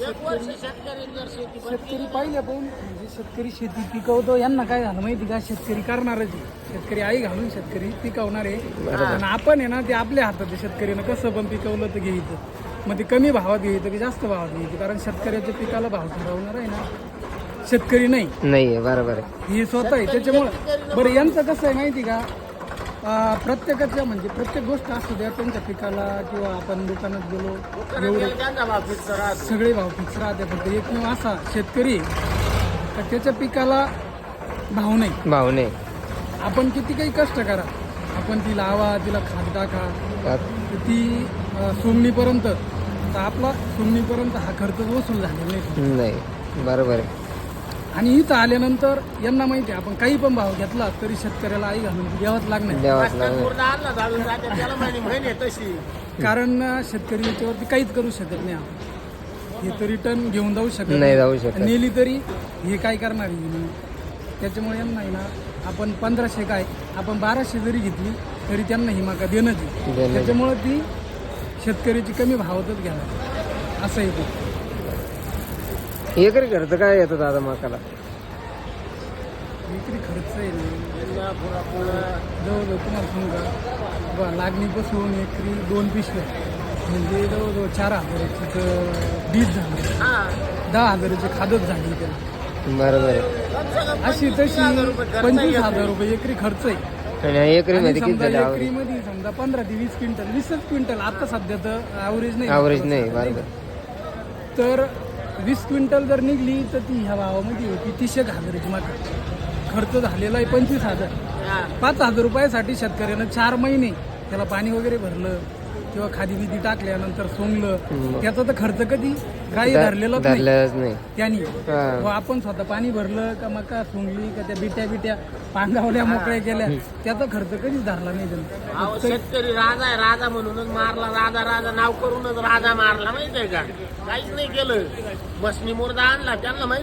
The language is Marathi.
शेतकरी शेतकरी पाहिल्या पाहून म्हणजे शेतकरी शेती पिकवतो यांना काय झालं माहिती का? शेतकरी करणारच आहे. शेतकरी आई घालून शेतकरी पिकवणार आहे. आणि आपण आहे ना ते आपल्या हातात आहे. शेतकरीनं कसं पण पिकवलं तर घ्यायचं. मग ते कमी भावात घ्यायचं की जास्त भावात घ्यायचं. कारण शेतकऱ्याच्या पिकाला भाव ठरवणार आहे ना. शेतकरी नाही. नाही बरोबर आहे. हे स्वतः आहे. त्याच्यामुळं बरं यांचं कसं आहे माहिती का? प्रत्येकाच्या म्हणजे प्रत्येक गोष्ट असू द्या त्यांच्या पिकाला किंवा आपण दुकानात गेलो एवढे सगळे भाव फिक्स राहते. फक्त एकमेव असा शेतकरी तर त्याच्या पिकाला भाव नाही. भाऊ नाही. आपण किती काही कष्ट करा. आपण ती लावा तिला खाद टाका. ती अं, सोंगणीपर्यंत तर आपला सोंगणीपर्यंत हा खर्च वसूल झालेला नाही. नाही. बरोबर आहे. आणि इथं आल्यानंतर यांना माहिती आहे आपण काही पण भाव घेतला तरी शेतकऱ्याला आई घालून द्यावाच लागणार. द्यावाच कारण शेतकरी याच्यावरती काहीच करू शकत नाही आपण. हे तर रिटर्न घेऊन जाऊ शकत नाही जाऊ शकत. नेली तरी हे काय करणार आहे? त्याच्यामुळे यांना आहे ना आपण पंधराशे काय आपण बाराशे जरी घेतली तरी त्यांना ही माका देणंच आहे. त्याच्यामुळे ती शेतकऱ्याची कमी भावातच घ्यायला असं आहे ते. एकरी खर्च काय येतो दादा मकाला? विक्री खर्च आहे ना जवळजवळ तुम्हाला सांगू का? बा लागणीपासून एकरी दोन पिशव्या. म्हणजे जवळजवळ चार हजाराची तर बीज झालं. दहा हजाराची खादच झाली त्याला. बरोबर आहे. अशी तशी पंचवीस हजार रुपये एकरी खर्च आहे. आणि एकरी आणि मध्ये किती समजा झाले एकरी मध्ये समजा पंधरा ते वीस क्विंटल वीसच क्विंटल. आता सध्या तर ॲव्हरेज नाही. ॲव्हरेज नाही बरोबर. तर वीस क्विंटल जर निघली तर ती ह्या भावामध्ये होती. तीसशे हजाराची मात्र खर्च झालेला आहे पंचवीस हजार. पाच हजार रुपयासाठी शेतकऱ्यानं चार महिने त्याला पाणी वगैरे भरलं. किंवा खादी बिदी टाकल्यानंतर सोंगलं त्याचा तर खर्च कधी? काही धरलेलाच नाही. त्यांनी. व आपण स्वतः पाणी भरलं का मका सोंगली का त्या बिट्या बिट्या पांगावल्या मोकळ्या केल्या त्याचा खर्च कधीच धरला नाही त्यांनी. अहो, शेतकरी राजा आहे राजा म्हणूनच मारला राजा राजा नाव करूनच राजा मारला माहितीये का? काहीच नाही केलं. बसनी मुर्दा आणला त्यांना माहीत